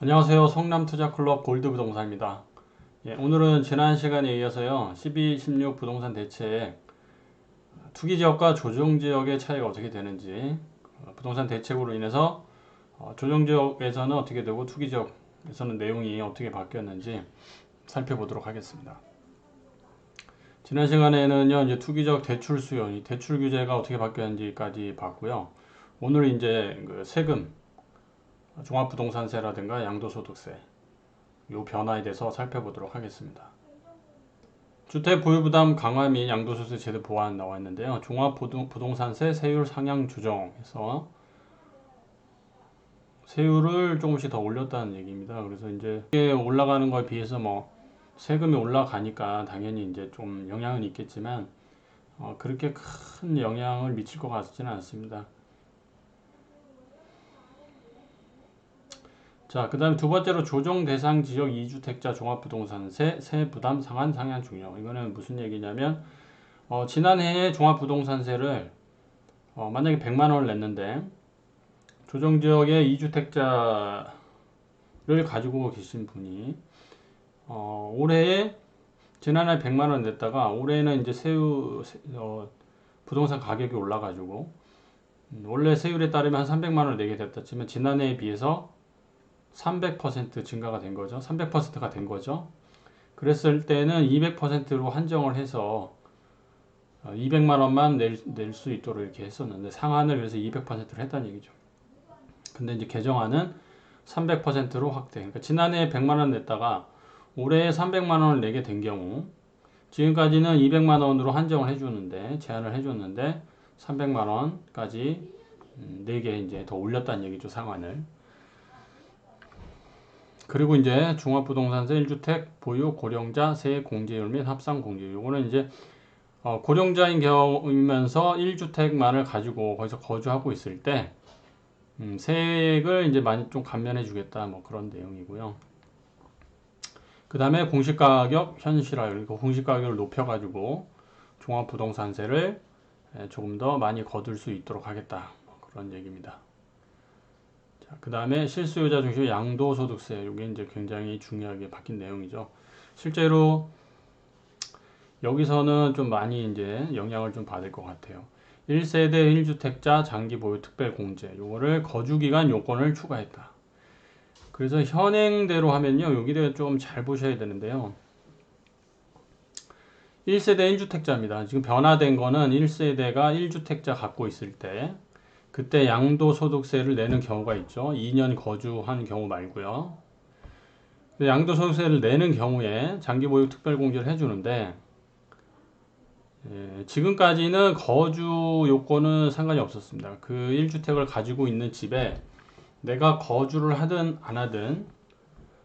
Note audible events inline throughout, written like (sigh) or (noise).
안녕하세요. 성남투자클럽 골드부동산입니다. 예, 오늘은 지난 시간에 이어서요. 12, 16 부동산 대책 투기지역과 조정지역의 차이가 어떻게 되는지 어, 부동산 대책으로 인해서 어, 조정지역에서는 어떻게 되고 투기지역에서는 내용이 어떻게 바뀌었는지 살펴보도록 하겠습니다. 지난 시간에는요. 이제 투기적 대출 수요, 이 대출 규제가 어떻게 바뀌었는지까지 봤고요. 오늘 이제 그 세금 종합부동산세라든가 양도소득세 요 변화에 대해서 살펴보도록 하겠습니다. 주택 보유부담 강화 및 양도소득세 제도 보완 나와 있는데요. 종합부동산세 세율 상향 조정해서 세율을 조금씩 더 올렸다는 얘기입니다. 그래서 이제 이게 올라가는 거에 비해서 뭐 세금이 올라가니까 당연히 이제 좀 영향은 있겠지만 어 그렇게 큰 영향을 미칠 것 같지는 않습니다. 자, 그 다음에 두 번째로 조정 대상 지역 2주택자 종합부동산세 세 부담 상한 상향 중요. 이거는 무슨 얘기냐면 어, 지난해에 종합부동산세를 어, 만약에 100만 원을 냈는데 조정 지역의 2주택자를 가지고 계신 분이 어, 올해에 지난해 100만 원 냈다가 올해는 이제 세유 어, 부동산 가격이 올라가지고 음, 원래 세율에 따르면 한 300만 원을 내게 됐다 치면 지난해에 비해서 300% 증가가 된 거죠. 300%가 된 거죠. 그랬을 때는 200%로 한정을 해서 200만 어, 원만 낼수 있도록 이렇게 했었는데 상한을 그래서 200%로 했다는 얘기죠. 근데 이제 개정안은 300%로 확대. 그러니까 지난해 100만 원 냈다가 올해 300만 원을 내게 된 경우 지금까지는 200만 원으로 한정을 해주는데 제한을 해줬는데 300만 원까지 음, 내게 이제 더 올렸다는 얘기죠 상한을. 그리고 이제 종합부동산세 1주택 보유 고령자 세 공제율 및 합산 공제율. 요거는 이제 어, 고령자인 경우면서 1주택만을 가지고 거기서 거주하고 있을 때 음, 세액을 이제 많이 좀 감면해 주겠다 뭐 그런 내용이고요. 그 다음에 공시가격 현실화 그리고 공시가격을 높여가지고 종합부동산세를 조금 더 많이 거둘 수 있도록 하겠다 뭐 그런 얘기입니다. 그 다음에 실수요자 중심 양도소득세 이게 이제 굉장히 중요하게 바뀐 내용이죠. 실제로 여기서는 좀 많이 이제 영향을 좀 받을 것 같아요. 1세대 1주택자 장기 보유 특별 공제 요거를 거주 기간 요건을 추가했다. 그래서 현행대로 하면요. 여기를 좀잘 보셔야 되는데요. 1세대 1주택자입니다. 지금 변화된 거는 1세대가 1주택자 갖고 있을 때 그때 양도소득세를 내는 경우가 있죠. 2년 거주한 경우 말고요. 양도소득세를 내는 경우에 장기보육 특별공제를 해주는데 예, 지금까지는 거주 요건은 상관이 없었습니다. 그 1주택을 가지고 있는 집에 내가 거주를 하든 안 하든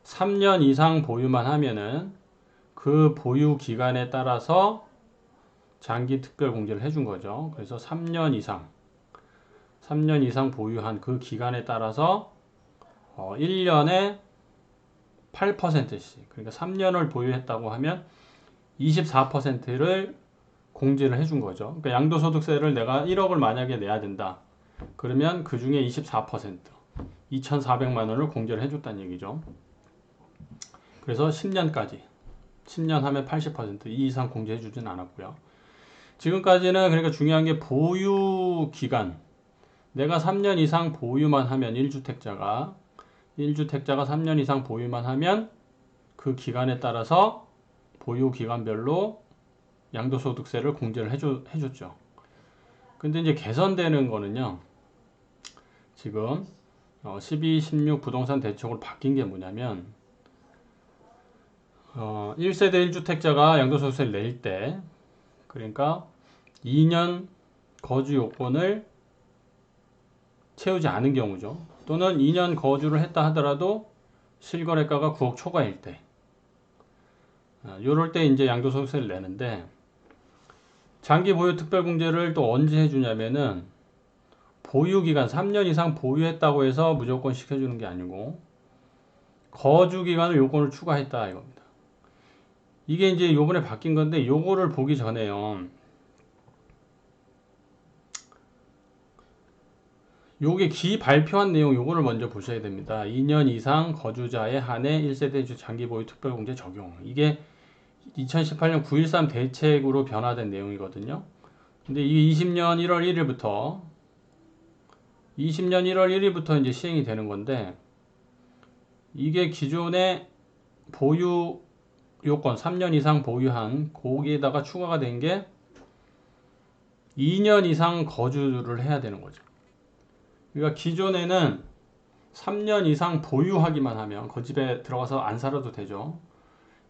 3년 이상 보유만 하면은 그 보유 기간에 따라서 장기 특별 공제를 해준 거죠. 그래서 3년 이상 3년 이상 보유한 그 기간에 따라서 어, 1년에 8%씩 그러니까 3년을 보유했다고 하면 24%를 공제를 해준 거죠. 그러니까 양도소득세를 내가 1억을 만약에 내야 된다. 그러면 그 중에 24% 2,400만 원을 공제를 해줬다는 얘기죠. 그래서 10년까지 10년 하면 80%이 이상 공제해 주진 않았고요. 지금까지는 그러니까 중요한 게 보유 기간 내가 3년 이상 보유만 하면 1주택자가 1주택자가 3년 이상 보유만 하면 그 기간에 따라서 보유 기간별로 양도소득세를 공제를 해줘, 해줬죠. 근데 이제 개선되는 거는요. 지금 12, 16 부동산 대책으로 바뀐 게 뭐냐면 어, 1세대 1주택자가 양도소득세를 낼 때 그러니까 2년 거주 요건을 채우지 않은 경우죠. 또는 2년 거주를 했다 하더라도 실거래가가 9억 초과일 때. 아, 때 이제 양도소득세를 내는데 장기 보유 특별공제를 또 언제 해주냐면은 보유기간 3년 이상 보유했다고 해서 무조건 시켜주는 게 아니고 거주기간을 요건을 추가했다 이겁니다. 이게 이제 요번에 바뀐 건데 요거를 보기 전에요. 요게 기 발표한 내용 요거를 먼저 보셔야 됩니다. 2년 이상 거주자에 한해 1세대 주 장기 보유 특별공제 적용. 이게 2018년 9.13 대책으로 변화된 내용이거든요. 근데 이 20년 1월 1일부터 20년 1월 1일부터 이제 시행이 되는 건데 이게 기존의 보유 요건 3년 이상 보유한 거기에다가 추가가 된 게 2년 이상 거주를 해야 되는 거죠. 그러니까 기존에는 3년 이상 보유하기만 하면 그 집에 들어가서 안 살아도 되죠.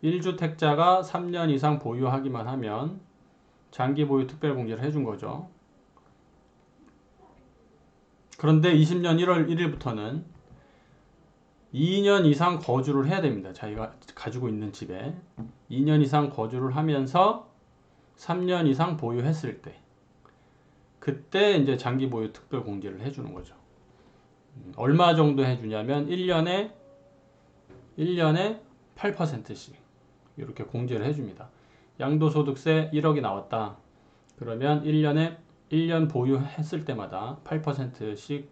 1주택자가 3년 이상 보유하기만 하면 장기 보유 특별 공제를 해준 거죠. 그런데 20년 1월 1일부터는 2년 이상 거주를 해야 됩니다. 자기가 가지고 있는 집에 2년 이상 거주를 하면서 3년 이상 보유했을 때 그때 이제 장기 보유 특별 공제를 해주는 거죠. 음, 얼마 정도 해주냐면 1년에 1년에 8%씩 이렇게 공제를 해줍니다. 양도소득세 1억이 나왔다. 그러면 1년에 1년 보유했을 때마다 8%씩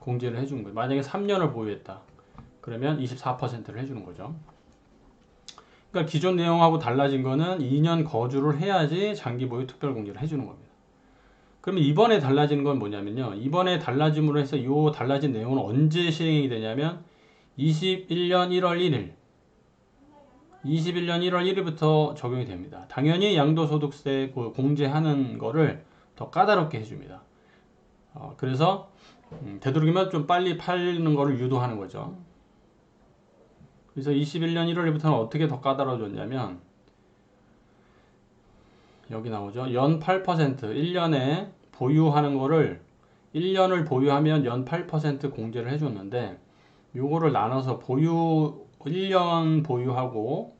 공제를 해주는 거예요. 만약에 3년을 보유했다. 그러면 24%를 해주는 거죠. 그러니까 기존 내용하고 달라진 거는 2년 거주를 해야지 장기 보유 특별 공제를 해주는 겁니다. 그러면 이번에 달라진 건 뭐냐면요. 이번에 달라짐으로 해서 이 달라진 내용은 언제 시행이 되냐면 21년 1월 1일 21년 1월 1일부터 적용이 됩니다. 당연히 양도소득세 그 공제하는 거를 더 까다롭게 해줍니다. 어, 그래서 음, 되도록이면 좀 빨리 팔는 거를 유도하는 거죠. 그래서 21년 1월부터는 어떻게 더 까다로워졌냐면 여기 나오죠. 연 8% 1년에 보유하는 거를 1년을 보유하면 연 8% 공제를 해줬는데 요거를 나눠서 보유 1년 보유하고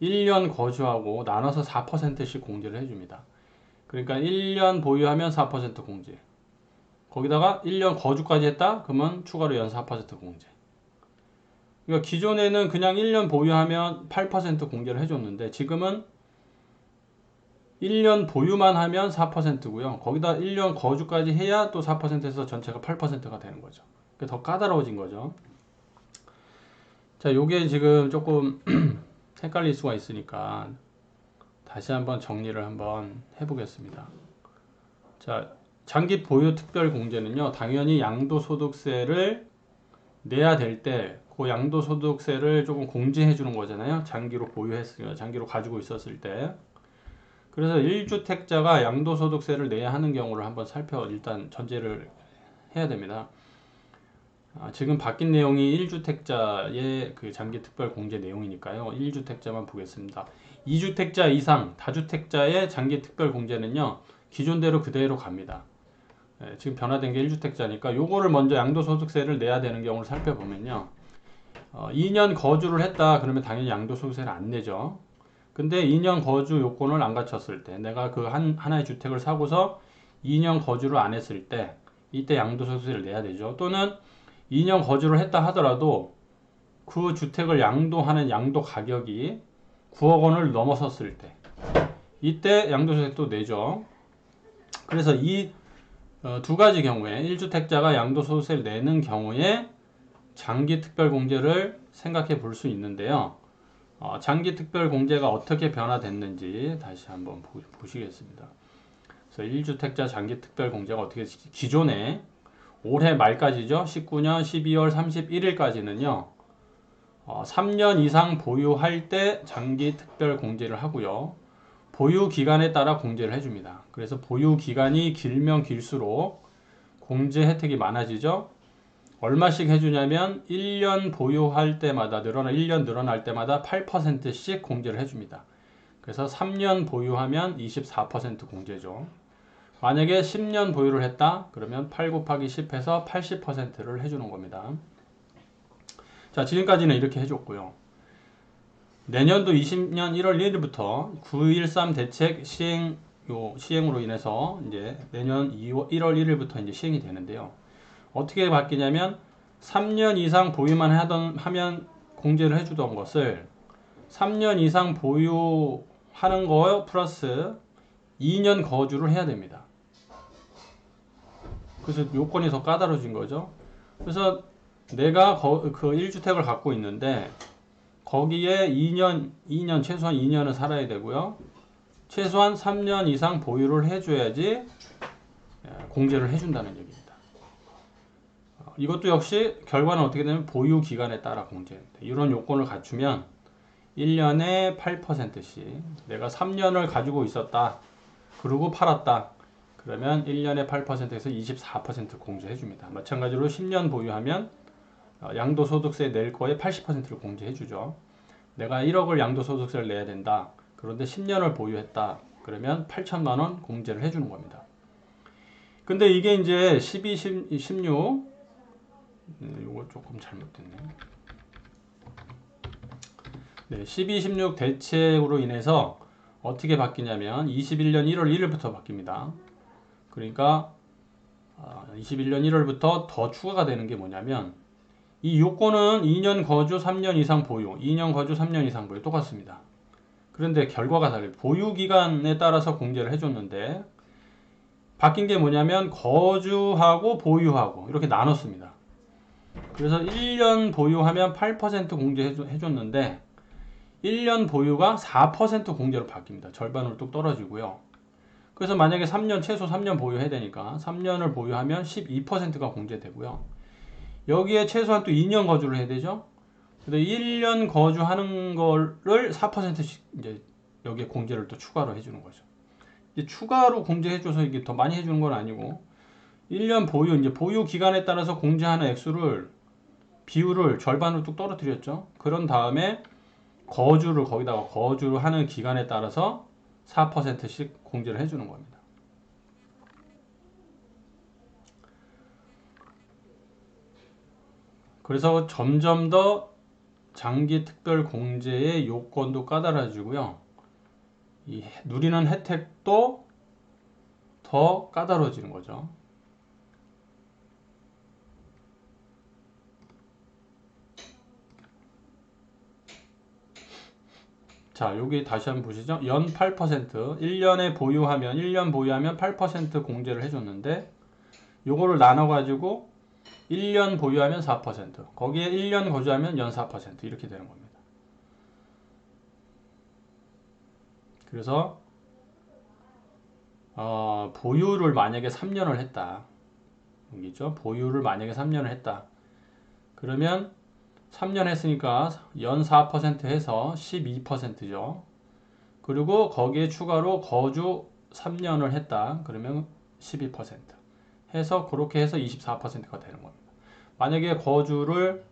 1년 거주하고 나눠서 4%씩 공제를 해줍니다. 그러니까 1년 보유하면 4% 공제. 거기다가 1년 거주까지 했다? 그러면 추가로 연 4% 공제. 그러니까 기존에는 그냥 1년 보유하면 8% 공제를 해줬는데 지금은 1년 보유만 하면 4%고요. 거기다 1년 거주까지 해야 또 4%에서 전체가 8%가 되는 거죠. 그러니까 더 까다로워진 거죠. 자, 요게 지금 조금 (clears throat) 헷갈릴 수가 있으니까 다시 한번 정리를 한번 해보겠습니다. 자, 장기 보유 특별 공제는요, 당연히 양도소득세를 내야 될 때, 그 양도소득세를 조금 공제해 주는 거잖아요. 장기로 보유했으면, 장기로 가지고 있었을 때. 그래서 1주택자가 양도소득세를 내야 하는 경우를 한번 살펴, 일단 전제를 해야 됩니다. 아, 지금 바뀐 내용이 1주택자의 그 장기 특별 공제 내용이니까요. 1주택자만 보겠습니다. 2주택자 이상 다주택자의 장기 특별 공제는요. 기존대로 그대로 갑니다. 예, 지금 변화된 게 1주택자니까 요거를 먼저 양도소득세를 내야 되는 경우를 살펴보면요. 어, 2년 거주를 했다 그러면 당연히 양도소득세를 안 내죠. 근데 2년 거주 요건을 안 갖췄을 때 내가 그 한, 하나의 주택을 사고서 2년 거주를 안 했을 때 이때 양도소득세를 내야 되죠. 또는 2년 거주를 했다 하더라도 그 주택을 양도하는 양도 가격이 9억 원을 넘어섰을 때 이때 양도소득도 내죠. 그래서 이두 어, 가지 경우에 1주택자가 양도소득세를 내는 경우에 장기 특별공제를 생각해 볼 수 있는데요. 어, 장기 특별 공제가 어떻게 변화됐는지 다시 한번 보, 보시겠습니다. 그래서 1주택자 장기 특별 공제가 어떻게 기존에 올해 말까지죠. 19년 12월 31일까지는요. 어, 3년 이상 보유할 때 장기 특별 공제를 하고요. 보유 기간에 따라 공제를 해줍니다. 그래서 보유 기간이 길면 길수록 공제 혜택이 많아지죠. 얼마씩 해주냐면 1년 보유할 때마다 늘어나 1년 늘어날 때마다 8%씩 공제를 해줍니다. 그래서 3년 보유하면 24% 공제죠. 만약에 10년 보유를 했다 그러면 8 곱하기 10해서 80%를 해주는 겁니다 자 지금까지는 이렇게 해줬고요 내년도 20년 1월 1일부터 9.13 대책 시행 요 시행으로 인해서 이제 내년 2월, 1월 1일부터 이제 시행이 되는데요 어떻게 바뀌냐면 3년 이상 보유만 하던 하면 공제를 해주던 것을 3년 이상 보유하는 거 플러스 2년 거주를 해야 됩니다. 그래서 요건이 더 까다로워진 거죠. 그래서 내가 거, 그 1주택을 갖고 있는데 거기에 2년, 2년, 최소한 2년은 살아야 되고요. 최소한 3년 이상 보유를 해줘야지 예, 공제를 해준다는. 어, 이것도 역시 결과는 어떻게 되면 보유 기간에 따라 공제됩니다. 이런 요건을 갖추면 1년에 8%씩 내가 3년을 가지고 있었다. 그리고 팔았다. 그러면 1년에 8%에서 24% 공제해 줍니다. 마찬가지로 10년 보유하면 어, 양도소득세 낼 거에 80%를 공제해 주죠. 내가 1억을 양도소득세를 내야 된다. 그런데 10년을 보유했다. 그러면 8천만 원 공제를 해 주는 겁니다. 근데 이게 이제 12, 16 음, 이거 조금 잘못됐네. 네, 12, 16 대책으로 인해서 어떻게 바뀌냐면 21년 1월 1일부터 바뀝니다. 그러니까 21년 1월부터 더 추가가 되는 게 뭐냐면 이 요건은 2년 거주 3년 이상 보유, 2년 거주 3년 이상 보유 똑같습니다. 그런데 결과가 달라요. 보유 기간에 따라서 공제를 해줬는데 바뀐 게 뭐냐면 거주하고 보유하고 이렇게 나눴습니다. 그래서 1년 보유하면 8% 공제해줬는데 1년 보유가 4% 공제로 바뀝니다. 절반으로 뚝 떨어지고요. 그래서 만약에 3년, 최소 3년 보유해야 되니까 3년을 보유하면 12%가 공제되고요. 여기에 최소한 또 2년 거주를 해야 되죠. 근데 1년 거주하는 거를 4%씩 이제 여기에 공제를 또 추가로 해주는 거죠. 이제 추가로 공제해줘서 이게 더 많이 해주는 건 아니고 1년 보유, 이제 보유 기간에 따라서 공제하는 액수를 비율을 절반으로 뚝 떨어뜨렸죠. 그런 다음에 거주를 거기다가 거주를 하는 기간에 따라서 4%씩 공제를 해주는 겁니다. 그래서 점점 더 장기 특별 공제의 요건도 까다로워지고요. 이 누리는 혜택도 더 까다로워지는 거죠. 자, 여기 다시 한번 보시죠. 연 8%, 1년에 보유하면 1년 보유하면 8% 공제를 해줬는데 요거를 나눠가지고 1년 보유하면 4%, 거기에 1년 거주하면 연 4% 이렇게 되는 겁니다. 그래서 어, 보유를 만약에 3년을 했다. 보유를 만약에 3년을 했다. 그러면 3년 했으니까 연 4% 해서 12%죠. 그리고 거기에 추가로 거주 3년을 했다. 그러면 12% 해서 그렇게 해서 24%가 되는 겁니다. 만약에 거주를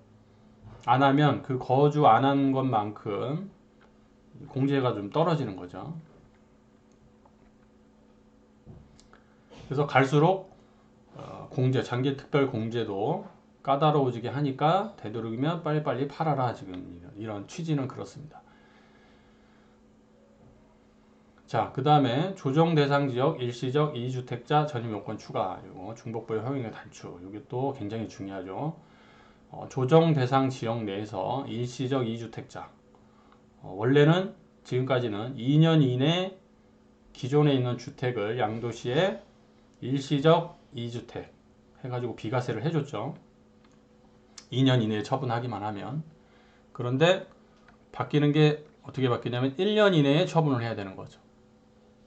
안 하면 그 거주 안 한 것만큼 공제가 좀 떨어지는 거죠. 그래서 갈수록 어, 공제, 장기 특별 공제도 까다로워지게 하니까 되도록이면 빨리빨리 팔아라 지금 이런 취지는 그렇습니다. 자, 그 다음에 조정 대상 지역 일시적 2주택자 전입 요건 추가, 이거 중복보유 허용의 단축, 이게 또 굉장히 중요하죠. 어, 조정 대상 지역 내에서 일시적 2주택자, 어, 원래는 지금까지는 2년 이내 기존에 있는 주택을 양도시에 일시적 2주택 해가지고 비과세를 해줬죠. 2년 이내에 처분하기만 하면 그런데 바뀌는 게 어떻게 바뀌냐면 1년 이내에 처분을 해야 되는 거죠.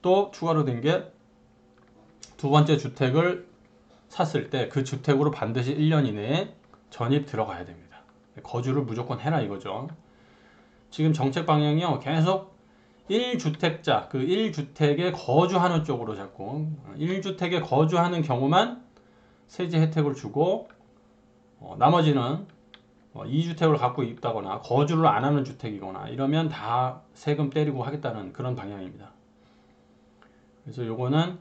또 추가로 된 게 두 번째 주택을 샀을 때 그 주택으로 반드시 1년 이내에 전입 들어가야 됩니다. 거주를 무조건 해라 이거죠. 지금 정책 방향이요. 계속 1주택자, 그 1주택에 거주하는 쪽으로 자꾸 1주택에 거주하는 경우만 세제 혜택을 주고 어, 나머지는 어, 2주택을 갖고 있다거나 거주를 안 하는 주택이거나 이러면 다 세금 때리고 하겠다는 그런 방향입니다. 그래서 요거는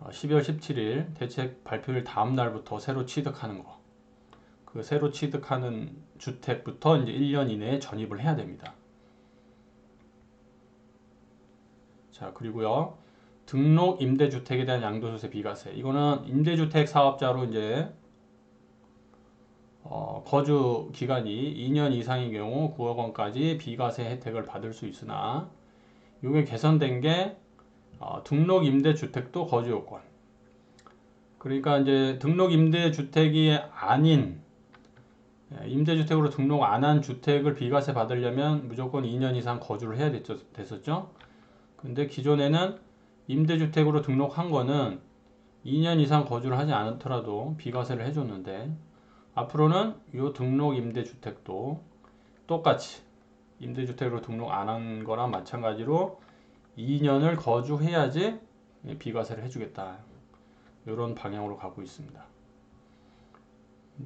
12월 어, 17일 대책 발표일 다음 날부터 새로 취득하는 거. 그 새로 취득하는 주택부터 이제 1년 이내에 전입을 해야 됩니다. 자, 그리고요. 등록 임대주택에 대한 양도소득세 비과세. 이거는 임대주택 사업자로 이제 어, 거주 기간이 2년 이상인 경우 9억 원까지 비과세 혜택을 받을 수 있으나 이게 개선된 게 어, 등록 임대 주택도 거주 요건 그러니까 이제 등록 임대주택이 아닌 예, 임대주택으로 등록 안 한 주택을 비과세 받으려면 무조건 2년 이상 거주를 해야 됐죠, 됐었죠. 근데 기존에는 임대주택으로 등록한 거는 2년 이상 거주를 하지 않더라도 비과세를 해줬는데 앞으로는 이 등록 임대주택도 똑같이 임대주택으로 등록 안 한 거랑 마찬가지로 2년을 거주해야지 비과세를 해주겠다. 이런 방향으로 가고 있습니다.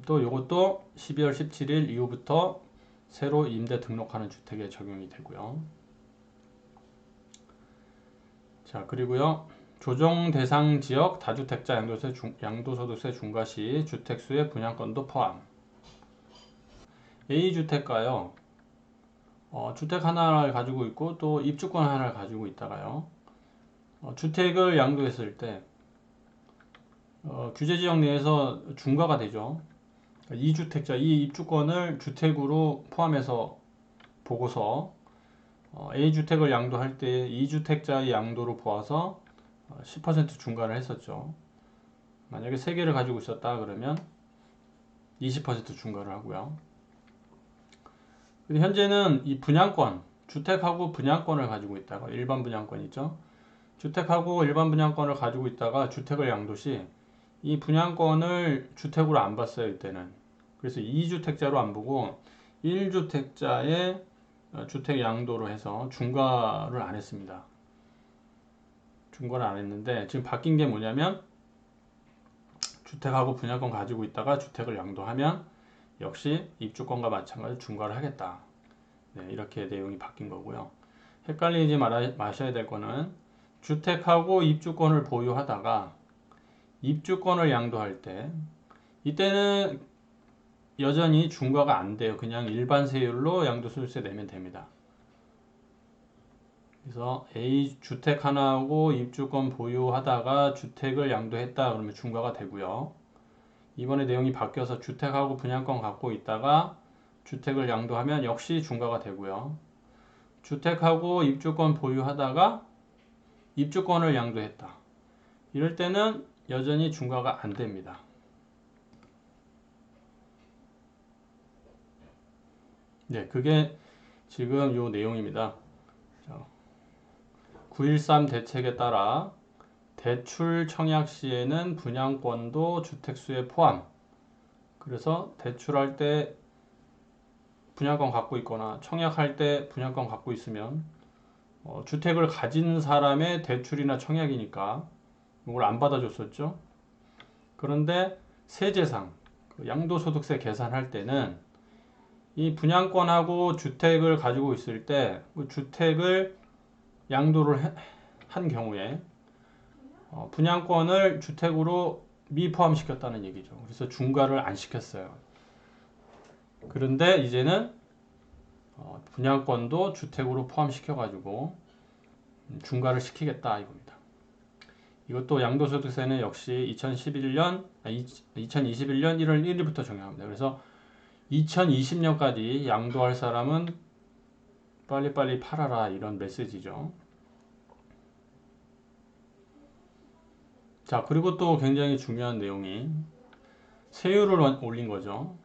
또 이것도 12월 17일 이후부터 새로 임대 등록하는 주택에 적용이 되고요. 자 그리고요 조정 대상 지역 다주택자 양도세 중, 양도소득세 중과 시 주택수의 분양권도 포함. A 주택가요. 어, 주택 하나를 가지고 있고 또 입주권 하나를 가지고 있다가요. 어, 주택을 양도했을 때 어, 규제 지역 내에서 중과가 되죠. 이 주택자, 이 입주권을 주택으로 포함해서 보고서 어, A 주택을 양도할 때 이 주택자의 양도로 보아서 10% 중과를 했었죠. 만약에 3개를 가지고 있었다 그러면 20% 중과를 하고요. 근데 현재는 이 분양권, 주택하고 분양권을 가지고 있다가 일반 분양권 있죠. 주택하고 일반 분양권을 가지고 있다가 주택을 양도시 이 분양권을 주택으로 안 봤어요 이때는. 그래서 2주택자로 안 보고 1주택자의 주택 양도로 해서 중과를 안 했습니다. 중과를 안 했는데 지금 바뀐 게 뭐냐면 주택하고 분양권 가지고 있다가 주택을 양도하면 역시 입주권과 마찬가지로 중과를 하겠다. 네, 이렇게 내용이 바뀐 거고요. 헷갈리지 말아, 마셔야 될 거는 주택하고 입주권을 보유하다가 입주권을 양도할 때 이때는 여전히 중과가 안 돼요. 그냥 일반 세율로 양도소득세 내면 됩니다. 그래서 A 주택 하나하고 입주권 보유하다가 주택을 양도했다 그러면 중과가 되고요. 이번에 내용이 바뀌어서 주택하고 분양권 갖고 있다가 주택을 양도하면 역시 중과가 되고요. 주택하고 입주권 보유하다가 입주권을 양도했다. 이럴 때는 여전히 중과가 안 됩니다. 네, 그게 지금 요 내용입니다. 913 대책에 따라 대출 청약 시에는 분양권도 주택수에 포함. 그래서 대출할 때 분양권 갖고 있거나 청약할 때 분양권 갖고 있으면 어, 주택을 가진 사람의 대출이나 청약이니까 이걸 안 받아줬었죠. 그런데 세제상 그 양도소득세 계산할 때는 이 분양권하고 주택을 가지고 있을 때그 주택을 양도를 한 경우에 어, 분양권을 주택으로 미포함시켰다는 얘기죠. 그래서 중과를 안 시켰어요. 그런데 이제는 어, 분양권도 주택으로 포함시켜가지고 중과를 시키겠다 이겁니다. 이것도 양도소득세는 역시 2011년, 아, 2021년 1월 1일부터 적용합니다. 그래서 2020년까지 양도할 사람은 빨리빨리 팔아라 이런 메시지죠. 자 그리고 또 굉장히 중요한 내용이 세율을 올린 거죠.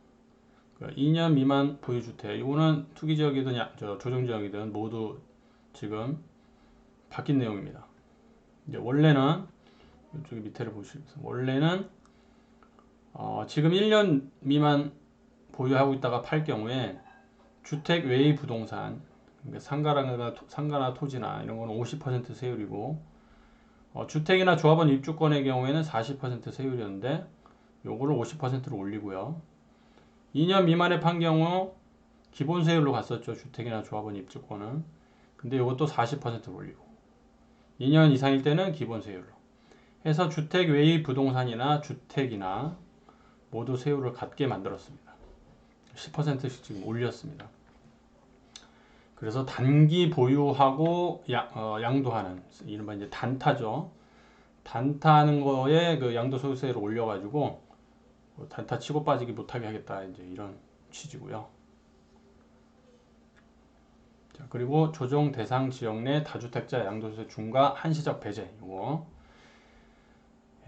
2년 그 미만 보유주택 이거는 투기지역이든 조정지역이든 모두 지금 바뀐 내용입니다. 이제 원래는 이쪽 밑에를 보시면 원래는 어, 지금 1년 미만 보유하고 있다가 팔 경우에 주택 외의 부동산 그러니까 상가나, 상가나 토지나 이런 거는 50% 세율이고 어, 주택이나 조합원 입주권의 경우에는 40% 세율이었는데 요거를 50%로 올리고요. 2년 미만에 판 경우 기본 세율로 갔었죠. 주택이나 조합원 입주권은. 근데 이것도 40%로 올리고 2년 이상일 때는 기본 세율로 해서 주택 외의 부동산이나 주택이나 모두 세율을 같게 만들었습니다. 10%씩 지금 올렸습니다. 그래서 단기 보유하고 양, 어, 양도하는 이른바 이제 단타죠. 단타하는 거에 그 양도소득세를 올려가지고 뭐 단타 치고 빠지기 못하게 하겠다 이제 이런 취지고요. 자 그리고 조정 대상 지역 내 다주택자 양도세 중과 한시적 배제 이거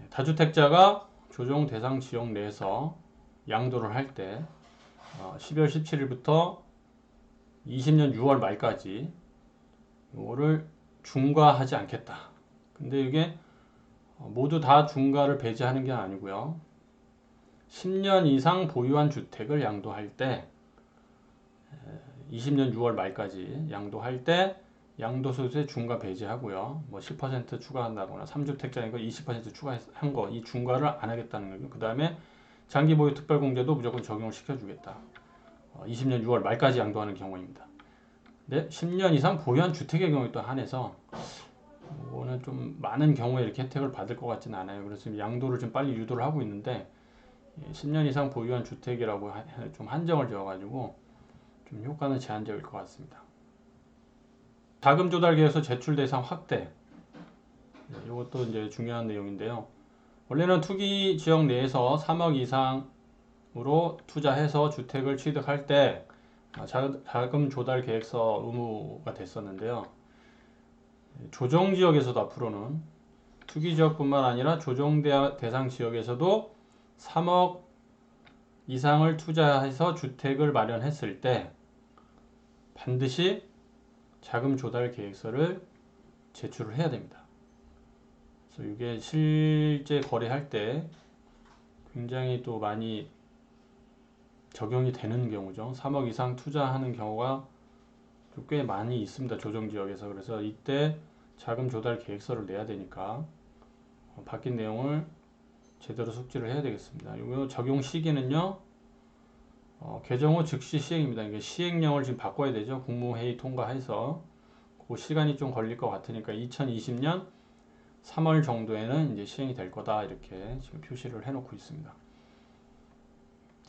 예, 다주택자가 조정 대상 지역 내에서 양도를 할 때 12월 17일부터 20년 6월 말까지 이거를 중과하지 않겠다. 근데 이게 어, 모두 다 중과를 배제하는 게 아니고요. 10년 이상 보유한 주택을 양도할 때 20년 6월 말까지 양도할 때 양도소득세 중과 배제하고요. 뭐 10% 추가한다거나 3주택자인 거20% 추가한 거 이 중과를 안 하겠다는 거고 그 다음에 장기 보유 특별 공제도 무조건 적용을 시켜주겠다. 20년 6월 말까지 양도하는 경우입니다. 근데 10년 이상 보유한 주택의 경우에 또 한해서 이거는 좀 많은 경우에 이렇게 혜택을 받을 것 같지는 않아요. 그래서 양도를 좀 빨리 유도를 하고 있는데 10년 이상 보유한 주택이라고 좀 한정을 지어가지고 좀 효과는 제한적일 것 같습니다. 자금 조달 계획서 제출 대상 확대. 이것도 이제 중요한 내용인데요. 원래는 투기 지역 내에서 3억 이상 으로 투자해서 주택을 취득할 때 자금 조달 계획서 의무가 됐었는데요. 조정 지역에서도 앞으로는 투기 지역뿐만 아니라 조정 대상 지역에서도 3억 이상을 투자해서 주택을 마련했을 때 반드시 자금 조달 계획서를 제출을 해야 됩니다. 그래서 이게 실제 거래할 때 굉장히 또 많이 적용이 되는 경우죠. 3억 이상 투자하는 경우가 꽤 많이 있습니다. 조정 지역에서. 그래서 이때 자금 조달 계획서를 내야 되니까 바뀐 내용을 제대로 숙지를 해야 되겠습니다. 이거 적용 시기는요. 어, 개정 후 즉시 시행입니다. 이게 시행령을 지금 바꿔야 되죠. 국무회의 통과해서 그 시간이 좀 걸릴 것 같으니까 2020년 3월 정도에는 이제 시행이 될 거다 이렇게 지금 표시를 해놓고 있습니다.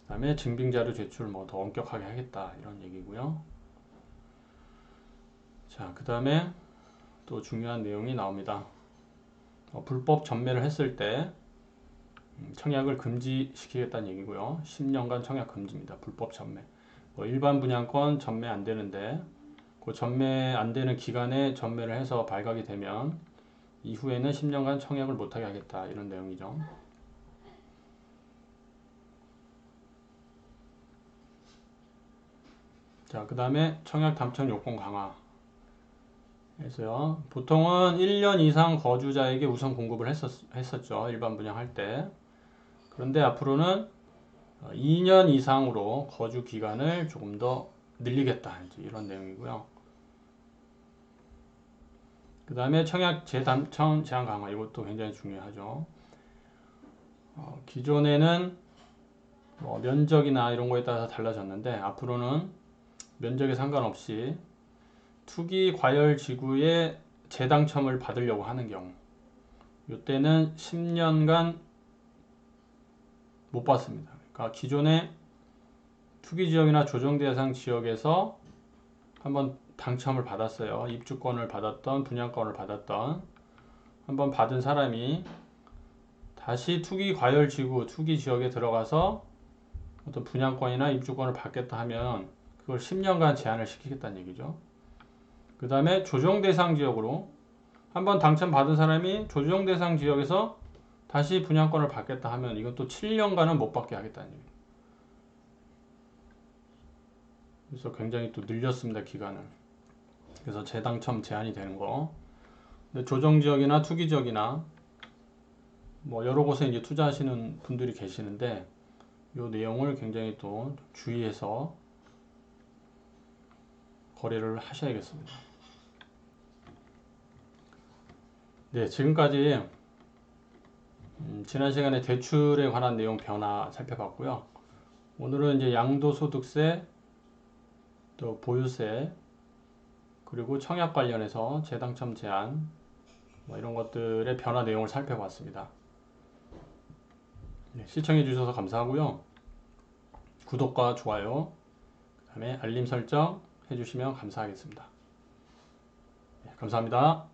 그다음에 증빙자료 제출 뭐 더 엄격하게 하겠다 이런 얘기고요. 자, 그 다음에 또 중요한 내용이 나옵니다. 어, 불법 전매를 했을 때 음, 청약을 금지시키겠다는 얘기고요. 10년간 청약 금지입니다. 불법 전매. 뭐 일반 분양권 전매 안 되는데 그 전매 안 되는 기간에 전매를 해서 발각이 되면 이후에는 10년간 청약을 못하게 하겠다 이런 내용이죠. 자, 그 다음에 청약 당첨 요건 강화. 그래서요, 보통은 1년 이상 거주자에게 우선 공급을 했었, 했었죠. 일반 분양할 때. 그런데 앞으로는 2년 이상으로 거주 기간을 조금 더 늘리겠다. 이런 내용이고요. 그 다음에 청약 재당첨 제한 강화. 이것도 굉장히 중요하죠. 어, 기존에는 뭐 면적이나 이런 거에 따라서 달라졌는데 앞으로는 면적에 상관없이 투기 과열 지구에 재당첨을 받으려고 하는 경우 이때는 10년간 못 받습니다. 그러니까 기존의 투기 지역이나 조정 대상 지역에서 한번 당첨을 받았어요. 입주권을 받았던 분양권을 받았던 한번 받은 사람이 다시 투기 과열 지구, 투기 지역에 들어가서 어떤 분양권이나 입주권을 받겠다 하면 그걸 10년간 제한을 시키겠다는 얘기죠. 그 다음에 조정 대상 지역으로 한번 당첨받은 사람이 조정 대상 지역에서 다시 분양권을 받겠다 하면 이것도 7년간은 못 받게 하겠다는 얘기예요. 그래서 굉장히 또 늘렸습니다 기간을. 그래서 재당첨 제한이 되는 거. 근데 조정 지역이나 투기 지역이나 뭐 여러 곳에 이제 투자하시는 분들이 계시는데 이 내용을 굉장히 또 주의해서 거래를 하셔야겠습니다. 네, 지금까지 음, 지난 시간에 대출에 관한 내용 변화 살펴봤고요. 오늘은 이제 양도소득세, 또 보유세, 그리고 청약 관련해서 재당첨 제한 뭐 이런 것들의 변화 내용을 살펴봤습니다. 네, 시청해 주셔서 감사하고요. 구독과 좋아요, 그 다음에 알림 설정 해주시면 감사하겠습니다. 네, 감사합니다.